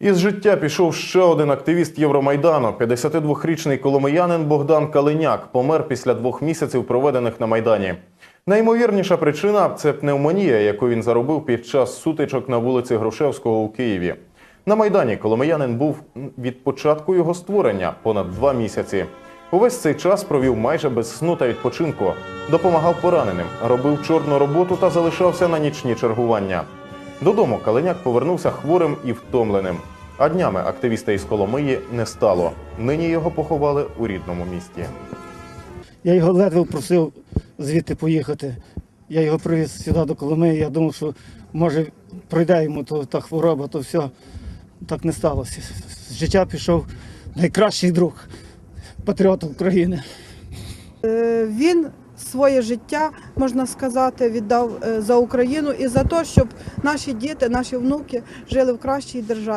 Із життя пішов ще один активіст Євромайдану. 52-річний коломиянин Богдан Калиняк помер після двох місяців, проведених на Майдані. Найімовірніша причина це пневмонія, яку він заробив під час сутичок на вулиці Грушевського у Києві. На Майдані коломиянин був від початку його створення понад два місяці. Увесь цей час провів майже без сну та відпочинку, допомагав пораненим, робив чорну роботу та залишався на нічні чергування. Додому Калиняк повернувся хворим і втомленим. А днями активіста із Коломиї не стало. Нині його поховали у рідному місті. Я його ледве просив звідти поїхати. Я його привіз сюди до Коломиї. Я думав, що може пройде йому то, та хвороба, то все. Так не сталося. З життя пішов найкращий друг патріот України. Е, Він своє життя, можна сказати, віддав е, за Україну і за те, щоб наші діти, наші внуки жили в кращій державі.